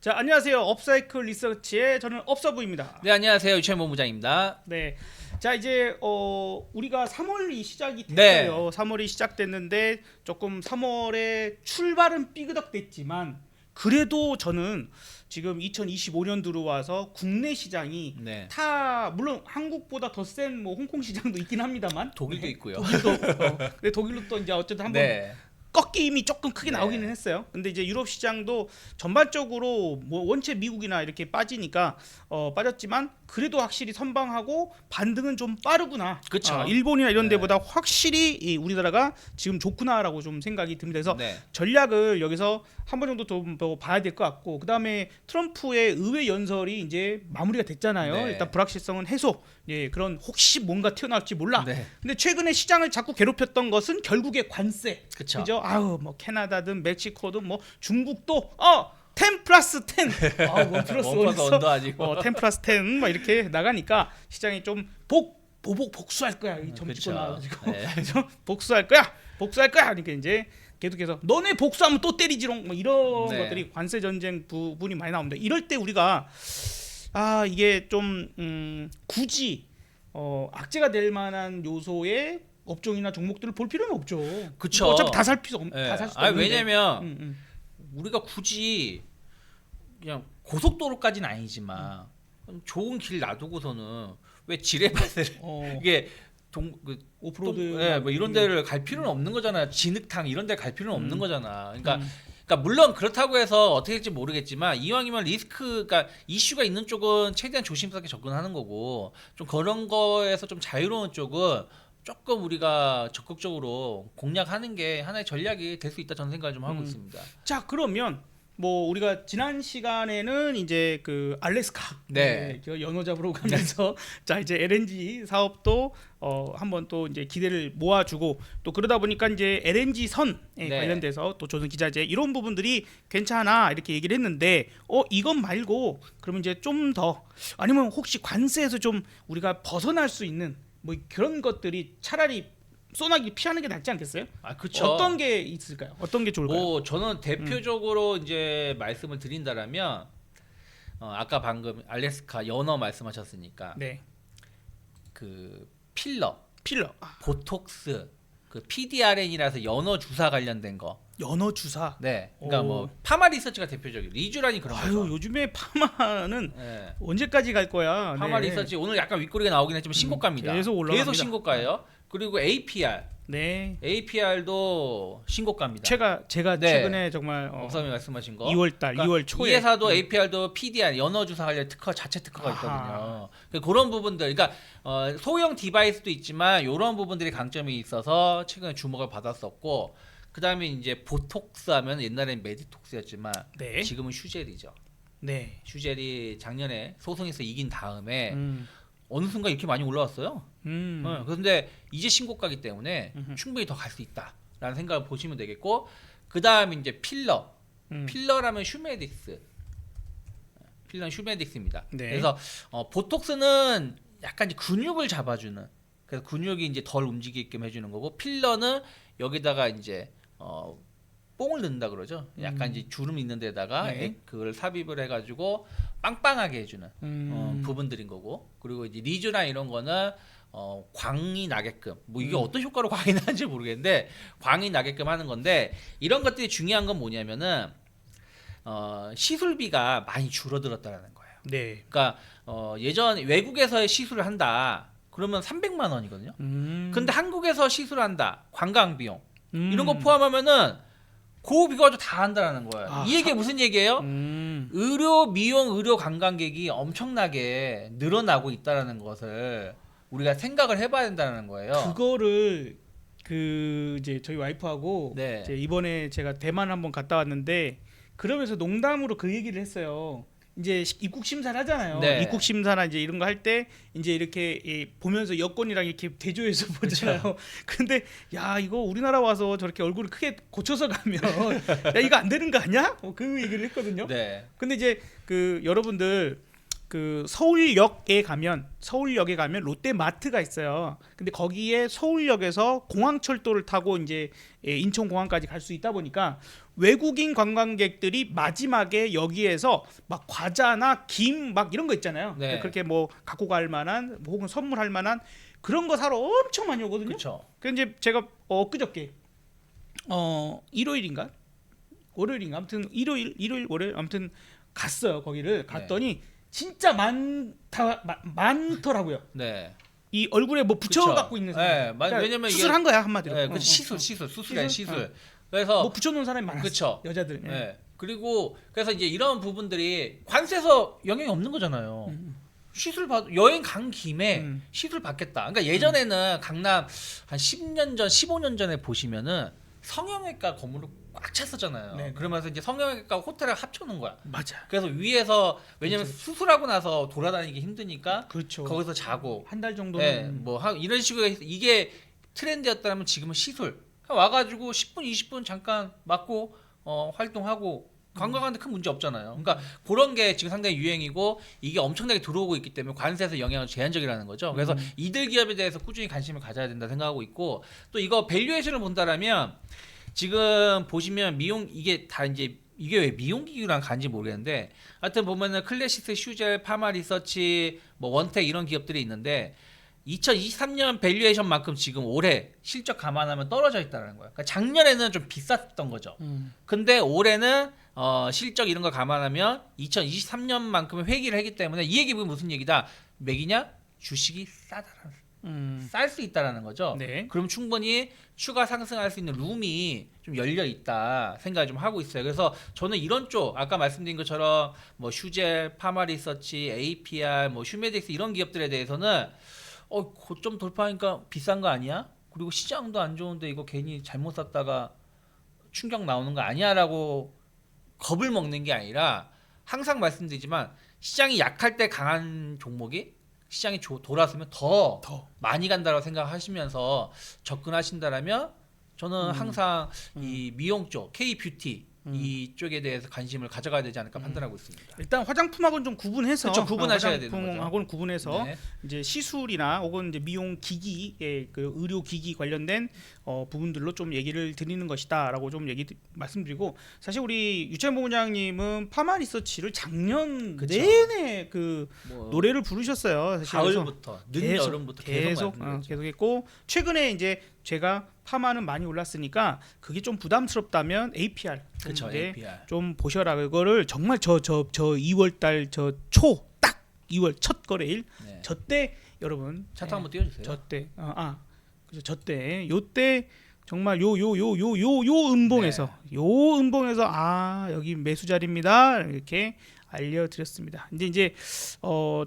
자 안녕하세요 업사이클 리서치의 저는 업서부입니다. 네 안녕하세요 유채 본부장입니다. 네. 자 이제 어 우리가 3월이 시작이 네. 됐어요. 3월이 시작됐는데 조금 3월에 출발은 삐그덕됐지만 그래도 저는 지금 2025년 들어와서 국내 시장이 네 타 물론 한국보다 더 센 뭐 홍콩 시장도 있긴 합니다만 독일도 네. 있고요. 독일도 어, 근데 독일도 또 이제 어쨌든 한번 네 꺾임이 조금 크게 네. 나오기는 했어요. 근데 이제 유럽 시장도 전반적으로 뭐 원체 미국이나 이렇게 빠지니까 어 빠졌지만 그래도 확실히 선방하고 반등은 좀 빠르구나. 그쵸. 아, 일본이나 이런 네. 데보다 확실히 이 우리나라가 지금 좋구나라고 좀 생각이 듭니다. 그래서 네. 전략을 여기서 한 번 정도 좀더 봐야 될 것 같고 그다음에 트럼프의 의회 연설이 이제 마무리가 됐잖아요. 네. 일단 불확실성은 해소. 예, 그런 혹시 뭔가 튀어나올지 몰라. 네. 근데 최근에 시장을 자꾸 괴롭혔던 것은 결국에 관세. 그쵸. 그죠? 아우 뭐 캐나다든 멕시코든 뭐 중국도 어 10 플러스 10. 아 원 플러스 원원 플러스. 원도 아니고. 어 10 플러스 10막 이렇게 나가니까 시장이 좀복 보복 복수할 거야. 이 점찍고 그쵸. 나와가지고 네. 복수할 거야. 복수할 거야. 하니까 이제 계속해서 너네 복수하면 또 때리지롱 뭐 이런 네. 것들이 관세 전쟁 부분이 많이 나옵니다. 이럴 때 우리가 아 이게 좀 음, 굳이 어, 악재가 될 만한 요소의 업종이나 종목들을 볼 필요는 없죠. 그쵸. 어차피 다 살 필요 없, 네. 다살 수도 아 없는데. 왜냐면 음, 음. 우리가 굳이 그냥 고속도로까지는 아니지만 좋은 길 놔두고서는 왜 지뢰밭을 어, 이게 동, 그, 오프로드 동- 예, 뭐 이런 데를 갈 필요는 없는 거잖아요. 진흙탕 이런 데 갈 필요는 없는 음. 거잖아. 그러니까 음. 그러니까 물론 그렇다고 해서 어떻게 될지 모르겠지만 이왕이면 리스크 그러니까 이슈가 있는 쪽은 최대한 조심스럽게 접근하는 거고 좀 그런 거에서 좀 자유로운 쪽은 조금 우리가 적극적으로 공략하는 게 하나의 전략이 될 수 있다 저는 생각을 좀 하고 음. 있습니다. 자 그러면 뭐 우리가 지난 시간에는 이제 그 알래스카 네. 그 연어 잡으러 가면서 자 이제 LNG 사업도 어 한번 또 이제 기대를 모아주고 또 그러다 보니까 이제 LNG 선에 네. 관련돼서 또 조선 기자재 이런 부분들이 괜찮아 이렇게 얘기를 했는데 어 이것 말고 그러면 이제 좀 더 아니면 혹시 관세에서 좀 우리가 벗어날 수 있는 뭐 그런 것들이 차라리 소나기 피하는 게 낫지 않겠어요? 아 그렇죠. 어떤 게 있을까요? 어떤 게 좋을까요? 뭐 저는 대표적으로 이제 말씀을 드린다라면 어, 아까 방금 알래스카 연어 말씀하셨으니까 네. 그 필러, 필러. 아, 보톡스, 그 PDRN이라서 연어 주사 관련된 거. 연어 주사. 네. 그러니까 오. 뭐 파마 리서치가 대표적이고 리쥬란이 그런 아유 거죠. 요즘에 파마는 네. 언제까지 갈 거야? 파마 네. 리서치 오늘 약간 윗꼬리가 나오긴 했지만 신고가입니다. 계속 올라갑니다. 신고가예요. 그리고 APR, 네. APR도 신고가입니다. 제가 제가 네. 최근에 정말 어, 엄사님 말씀하신 거. 2월 달, 그러니까 2월 초에 이 회사도 APR도 PDR 연어 주사 관련 특허 자체 특허가. 있거든요. 그러니까 그런 부분들, 그러니까 어, 소형 디바이스도 있지만 이런 부분들이 강점이 있어서 최근에 주목을 받았었고, 그 다음에 이제 보톡스 하면 옛날엔 메디톡스였지만 네. 지금은 슈젤이죠. 네. 슈젤이 작년에 소송에서 이긴 다음에 음. 어느 순간 이렇게 많이 올라왔어요. 음. 어, 그런데 이제 신고가기 때문에 음흠. 충분히 더 갈 수 있다라는 생각을 보시면 되겠고, 그 다음에 이제 필러. 음. 필러라면 슈메딕스. 필러는 슈메딕스입니다. 네. 그래서 어, 보톡스는 약간 이제 근육을 잡아주는. 그래서 근육이 이제 덜 움직이게끔 해주는 거고 필러는 여기다가 이제 어, 뽕을 넣는다 그러죠. 약간 음. 이제 주름 있는 데다가 네. 액- 그걸 삽입을 해가지고 빵빵하게 해주는 음. 어, 부분들인 거고 그리고 이제 리주나 이런 거는 어, 광이 나게끔 뭐 이게 음. 어떤 효과로 광이 나는지 모르겠는데 광이 나게끔 하는 건데 이런 것들이 중요한 건 뭐냐면은 어, 시술비가 많이 줄어들었다라는 거예요. 네. 그러니까 어, 예전 외국에서의 시술을 한다 그러면 300만 원이거든요. 음. 근데 한국에서 시술한다 관광 비용 음. 이런 거 포함하면은 그 비가 가지고 다 한다라는 거예요. 아, 이 얘기가 무슨 얘기예요? 음. 의료 미용 의료 관광객이 엄청나게 늘어나고 있다라는 것을 우리가 생각을 해봐야 된다는 거예요. 그거를 그 이제 저희 와이프하고 네. 이제 이번에 제가 대만 한번 갔다 왔는데 그러면서 농담으로 그 얘기를 했어요. 이제 시- 입국 심사를 하잖아요. 네. 입국 심사나 이제 이런 거 할 때 이제 이렇게 이 보면서 여권이랑 이렇게 대조해서 보잖아요. 근데 야 이거 우리나라 와서 저렇게 얼굴을 크게 고쳐서 가면 야 이거 안 되는 거 아니야? 어, 그 얘기를 했거든요. 네. 근데 이제 그 여러분들 그 서울역에 가면 서울역에 가면 롯데마트가 있어요. 근데 거기에 서울역에서 공항철도를 타고 이제 예, 인천공항까지 갈 수 있다 보니까 외국인 관광객들이 마지막에 여기에서 막 과자나 김 막 이런 거 있잖아요. 네. 그렇게 뭐 갖고 갈 만한 뭐 혹은 선물할 만한 그런 거 사러 엄청 많이 오거든요. 그렇죠. 그 이제 제가 엊그저께 어 일요일인가 월요일인가 아무튼 일요일 일요일 월요일 아무튼 갔어요 거기를 갔더니 진짜 많다 마- 많더라고요. 네. 이 얼굴에 뭐 붙여 그쵸. 갖고 있는 사람. 네, 마- 왜냐면 수술한 거야 한마디로. 네, 어, 그 어, 시술, 어. 시술, 수술이 시술? 시술. 그래서 뭐 붙여 놓은 사람이 많았어. 그쵸. 여자들. 네. 예. 그리고 그래서 이제 이런 부분들이 관세에서 영향이 없는 거잖아요. 음. 시술 받 여행 간 김에 음. 시술 받겠다. 그러니까 예전에는 강남 한 10년 전, 15년 전에 보시면은 성형외과 건물을 꽉 찼었잖아요. 네. 그러면서 이제 성형외과 호텔을 합쳐놓은 거야. 맞아. 그래서 위에서 왜냐면 수술하고 나서 돌아다니기 힘드니까 그렇죠. 거기서 자고 한달 네, 정도는 뭐 하- 이런 식으로 해서 이게 트렌드였다면 지금은 시술 와가지고 10분 20분 잠깐 맞고 어, 활동하고 관광하는데 큰 문제 없잖아요. 그러니까 그런 게 지금 상당히 유행이고 이게 엄청나게 들어오고 있기 때문에 관세에서 영향은 제한적이라는 거죠. 그래서 음. 이들 기업에 대해서 꾸준히 관심을 가져야 된다 생각하고 있고 또 이거 밸류에이션을 본다라면 지금 보시면 미용 이게 다 이제 이게 왜 미용 기구랑 간지 모르겠는데 하여튼 보면은 클래시스 슈젤 파마 리서치 뭐 원텍 이런 기업들이 있는데 2023년 밸류에이션만큼 지금 올해 실적 감안하면 떨어져 있다는 거예요. 그러니까 작년에는 좀 비쌌던 거죠. 음. 근데 올해는 어, 실적 이런 거 감안하면 2023년만큼은 회기를 했기 때문에 이 얘기 보면 무슨 얘기다? 맥이냐? 주식이 싸다라는 음. 쌀수 있다라는 거죠. 네. 그럼 충분히 추가 상승할 수 있는 룸이 좀 열려 있다 생각을 좀 하고 있어요. 그래서 저는 이런 쪽 아까 말씀드린 것처럼 뭐 슈젤, 파마리서치, APR, 뭐 휴메딕스 이런 기업들에 대해서는 어 고점 돌파하니까 비싼 거 아니야? 그리고 시장도 안 좋은데 이거 괜히 잘못 샀다가 충격 나오는 거 아니야라고 겁을 먹는 게 아니라 항상 말씀드리지만 시장이 약할 때 강한 종목이 시장이 조- 돌아서면 더 더. 많이 간다고 생각하시면서 접근하신다라면 저는 음. 항상 이 미용 쪽 K 뷰티 음. 이쪽에 대해서 관심을 가져가야 되지 않을까 판단하고 있습니다. 일단 화장품하고는 좀 구분해서 그쵸, 구분하셔야 되는 거죠. 화장품하고는 구분해서 네. 이제 시술이나 혹은 이제 미용 기기의 그 의료 기기 관련된 어, 부분들로 좀 얘기를 드리는 것이다라고 좀 얘기 드- 말씀드리고 사실 우리 유채모 부장님은 파마 리서치를 작년 그쵸. 내내 그 뭐 노래를 부르셨어요. 사실 가을부터 늦 계속, 여름부터 계속, 계속 어, 말씀드렸죠. 계속 했고 최근에 이제 제가 파마는 많이 올랐으니까 그게 좀 부담스럽다면 APR 좀 그쵸 APR. 좀 보셔라 그거를 정말 저 저 저 2월 달저 초 딱 2월 첫 거래일 네. 저때 여러분 차트 한번 띄워주세요. 저때 어, 아 그죠 저때 요때 정말 요 요 요 요 요 요 음봉에서 네. 요 음봉에서 아 여기 매수 자리입니다 이렇게 알려드렸습니다. 이제 이제 어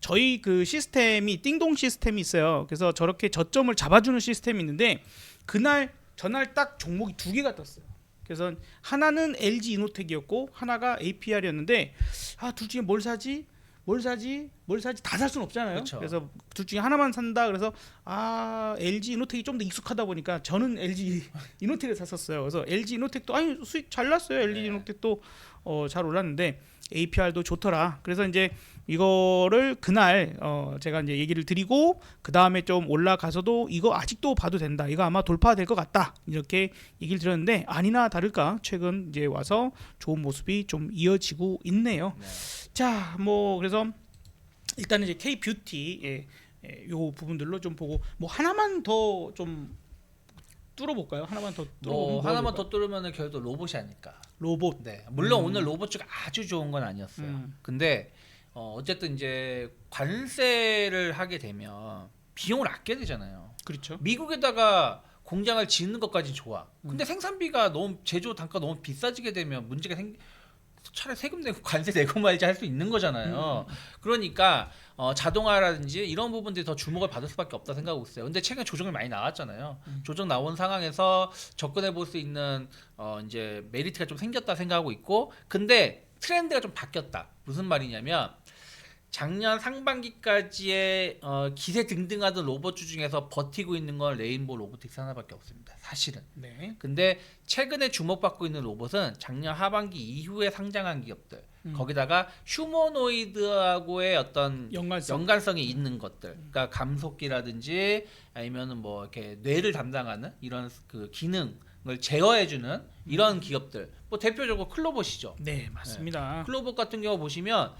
저희 그 시스템이 띵동 시스템이 있어요. 그래서 저렇게 저점을 잡아주는 시스템이 있는데 그날 전날 딱 종목이 두 개가 떴어요. 그래서 하나는 LG 이노텍이었고 하나가 APR이었는데 아 둘 중에 뭘 사지? 뭘 사지? 뭘 사지? 다 살 수는 없잖아요. 그쵸. 그래서 둘 중에 하나만 산다. 그래서 아 LG 이노텍이 좀 더 익숙하다 보니까 저는 LG 이노텍을 샀었어요. 그래서 LG 이노텍도 아니 수익 잘 났어요. LG 네. 이노텍도 어, 잘 올랐는데 APR도 좋더라. 그래서 이제 이거를 그날 어 제가 이제 얘기를 드리고 그 다음에 좀 올라가서도 이거 아직도 봐도 된다. 이거 아마 돌파될 것 같다. 이렇게 얘기를 드렸는데 아니나 다를까 최근 이제 와서 좋은 모습이 좀 이어지고 있네요. 네. 자, 뭐 그래서 일단은 이제 K 뷰티 예, 예, 요 부분들로 좀 보고 뭐 하나만 더 좀 뚫어볼까요? 하나만 더 뚫어. 뭐 하나만 더 뚫으면은 결국 로봇이 아닐까. 로봇. 네. 물론 음. 오늘 로봇 쪽 아주 좋은 건 아니었어요. 음. 근데 어, 어쨌든 이제 관세를 하게 되면 비용을 아껴야 되잖아요. 그렇죠. 미국에다가 공장을 짓는 것까지 좋아. 음. 근데 생산비가 너무 제조 단가 너무 비싸지게 되면 문제가 생 차라리 세금 내고 관세 내고 말지 할 수 있는 거잖아요. 음. 그러니까 어, 자동화라든지 이런 부분들이 더 주목을 받을 수밖에 없다 생각하고 있어요. 근데 최근 에 조정이 많이 나왔잖아요. 음. 조정 나온 상황에서 접근해 볼 수 있는 어, 이제 메리트가 좀 생겼다 생각하고 있고, 근데 트렌드가 좀 바뀌었다. 무슨 말이냐면 작년 상반기까지의 어, 기세 등등하던 로봇주 중에서 버티고 있는 건 레인보 로보틱스 하나밖에 없습니다. 사실은. 네. 근데 최근에 주목받고 있는 로봇은 작년 하반기 이후에 상장한 기업들. 음. 거기다가 휴머노이드하고의 어떤 연관성. 연관성이 있는 것들. 그러니까 감속기라든지 아니면은 뭐 이렇게 뇌를 담당하는 이런 그 기능 제어해주는 이런 기업들. 뭐 대표적으로 클로버시죠. 네 맞습니다. 클로버 같은 경우 보시면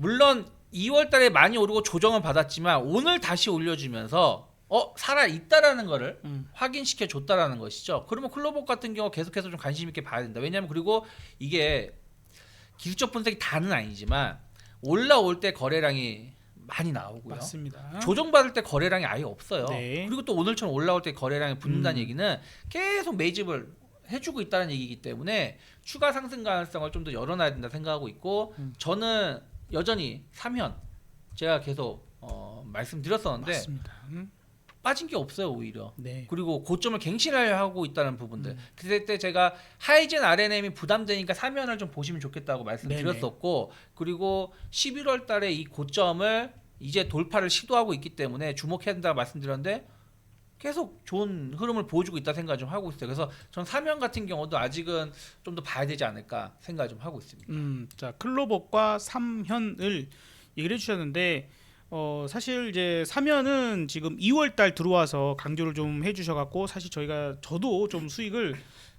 물론 2월 달에 많이 오르고 조정을 받았지만 오늘 다시 올려주면서 어 살아 있다라는 거를 음. 확인시켜 줬다라는 것이죠. 그러면 클로버 같은 경우 계속해서 좀 관심 있게 봐야 된다. 왜냐하면 그리고 이게 기술적 분석이 다는 아니지만 올라올 때 거래량이 많이 나오고요. 맞습니다. 조정받을 때 거래량이 아예 없어요. 네. 그리고 또 오늘처럼 올라올 때 거래량이 붙는다는 음. 얘기는 계속 매집을 해주고 있다는 얘기이기 때문에 추가 상승 가능성을 좀 더 열어놔야 된다 생각하고 있고 음. 저는 여전히 3현 제가 계속 어, 말씀드렸었는데 맞습니다. 음. 빠진 게 없어요 오히려. 네. 그리고 고점을 갱신하려 하고 있다는 부분들. 음. 그때 때 제가 하이젠 RNM이 부담되니까 3연을 좀 보시면 좋겠다고 말씀드렸었고 그리고 11월 달에 이 고점을 이제 돌파를 시도하고 있기 때문에 주목해야 된다고 말씀드렸는데 계속 좋은 흐름을 보여주고 있다 생각 좀 하고 있어요. 그래서 전 3연 같은 경우도 아직은 좀 더 봐야 되지 않을까 생각 좀 하고 있습니다. 음, 자 클로버과 삼현을 얘기를 해주셨는데 어 사실 이제 삼현은 지금 2월 달 들어와서 강조를 좀 해주셔갖고 사실 저희가 저도 좀 수익을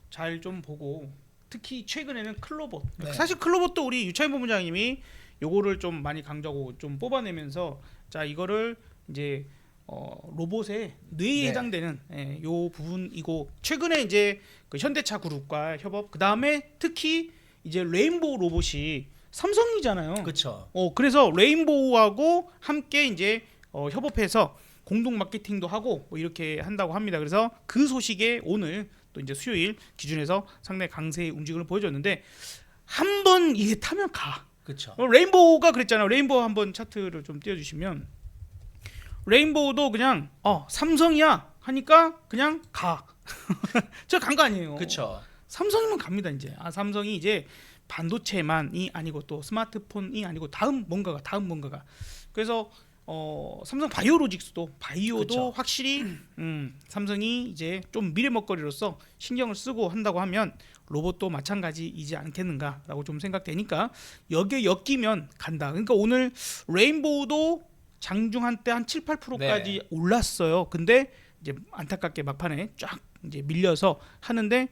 잘 좀 보고 특히 최근에는 클로버 네. 사실 클로버도 우리 유차인 본부장님이 요거를 좀 많이 강조하고 좀 뽑아내면서 자 이거를 이제 어, 로봇의 뇌에 네. 해당되는 예, 요 부분이고 최근에 이제 그 현대차 그룹과 협업 그 다음에 특히 이제 레인보우 로봇이 삼성이잖아요. 그렇죠. 어 그래서 레인보우하고 함께 이제 어, 협업해서 공동 마케팅도 하고 뭐 이렇게 한다고 합니다. 그래서 그 소식에 오늘 또 이제 수요일 기준에서 상당히 강세의 움직임을 보여줬는데 한 번 이게 타면 가. 그렇죠. 어, 레인보우가 그랬잖아요. 레인보우 한번 차트를 좀 띄워주시면 레인보우도 그냥 어 삼성이야 하니까 그냥 가. 저간거 아니에요. 그렇죠. 삼성이면 갑니다 이제. 아 삼성이 이제 반도체만이 아니고 또 스마트폰이 아니고 다음 뭔가가 다음 뭔가가. 그래서 어 삼성 바이오로직스도 바이오도 그쵸. 확실히 음 삼성이 이제 좀 미래 먹거리로서 신경을 쓰고 한다고 하면 로봇도 마찬가지이지 않겠는가라고 좀 생각되니까 여기에 엮이면 간다. 그러니까 오늘 레인보우도 장중 한 때 한 7, 8%까지 네. 올랐어요. 근데 이제 안타깝게 막판에 쫙 이제 밀려서 하는데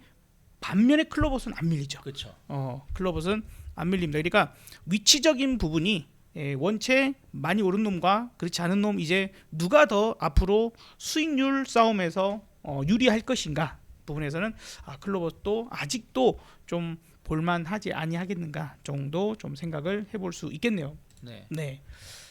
반면에 클로버스는 안 밀리죠. 그렇죠. 어, 클로버스는 안 밀립니다. 그러니까 위치적인 부분이 예, 원체 많이 오른 놈과 그렇지 않은 놈 이제 누가 더 앞으로 수익률 싸움에서 어, 유리할 것인가 부분에서는 아, 클로버스도 아직도 좀 볼만하지 아니하겠는가 정도 좀 생각을 해볼 수 있겠네요. 네. 네.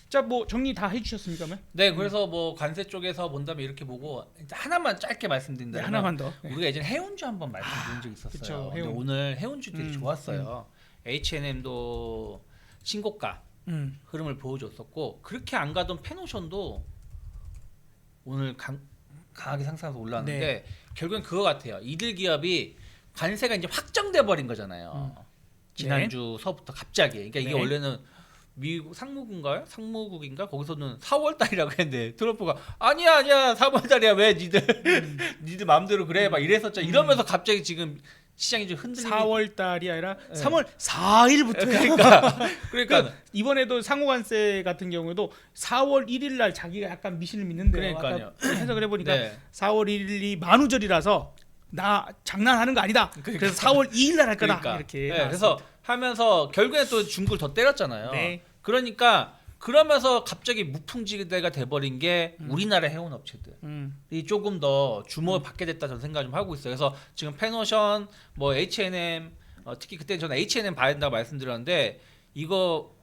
자, 뭐 정리 다 해주셨습니까? 그러면? 네, 그래서 뭐 관세 쪽에서 본다면 이렇게 보고 하나만 짧게 네, 말씀드린다면 하나만 더. 네. 우리가 예전에 해운주 한번 말씀드린 적이 있었어요. 그쵸, 근데 해운. 오늘 해운주 들이 음, 좋았어요. H&M도 신고가 음. 흐름을 보여줬었고 그렇게 안 가던 페노션도 오늘 강, 강하게 상승해서 올라왔는데 네. 결국엔 그거 같아요. 이들 기업이 관세가 이제 확정돼 버린 거잖아요. 지난주서부터 갑자기. 그러니까 이게 네. 원래는 미국 상무국인가요? 상무국인가? 거기서는 4월 달이라고 했는데 트럼프가 아니야 아니야 4월 달이야 왜 니들 니들 마음대로 그래 막 이랬었죠. 이러면서 갑자기 지금 시장이 좀 흔들리기 4월 달이 아니라 네. 3월 4일부터 그러니까 그러니까 이번에도 상호관세 같은 경우에도 4월 1일 날 자기가 약간 미신을 믿는데요. 그러니까요. 아까 해석을 해보니까 네. 4월 1일이 만우절이라서 나 장난하는 거 아니다. 그래서 4월 2일 날 할 거다. 그러니까. 이렇게. 네, 그래서 하면서 결국에 또 중국을 더 때렸잖아요. 네. 그러니까 그러면서 갑자기 무풍지대가 돼버린 게 우리나라 해운 업체들. 음, 이 조금 더 주목을 받게 됐다 저는 생각 좀 하고 있어요. 그래서 지금 페노션, 뭐 H&M, 어, 특히 그때 저는 H&M 봐야 된다고 말씀드렸는데 이거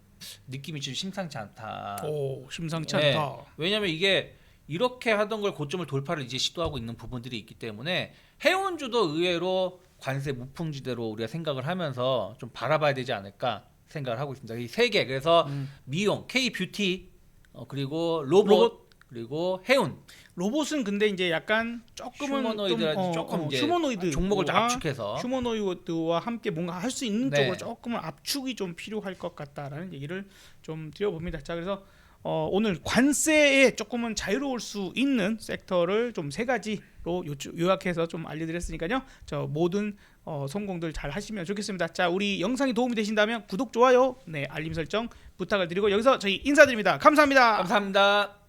느낌이 좀 심상치 않다. 오 심상치 네. 않다. 왜냐면 이게 이렇게 하던 걸 고점을 돌파를 이제 시도하고 있는 부분들이 있기 때문에 해운주도 의외로 관세 무풍지대로 우리가 생각을 하면서 좀 바라봐야 되지 않을까 생각을 하고 있습니다. 이 세 개. 그래서 음. 미용, K 뷰티, 어, 그리고 로봇, 로봇. 그리고 해운 로봇은 근데 이제 약간 조금은 휴머노이드라든지 좀, 어, 조금 어, 이제 휴머노이드 종목을 좀 압축해서 휴머노이드와 함께 뭔가 할 수 있는 네. 쪽으로 조금은 압축이 좀 필요할 것 같다라는 얘기를 좀 드려봅니다. 자 그래서 어, 오늘 관세에 조금은 자유로울 수 있는 섹터를 좀 세 가지로 요약해서 좀 알려드렸으니까요. 저 모든 어, 성공들 잘 하시면 좋겠습니다. 자 우리 영상이 도움이 되신다면 구독 좋아요, 네 알림 설정 부탁을 드리고 여기서 저희 인사드립니다. 감사합니다. 감사합니다.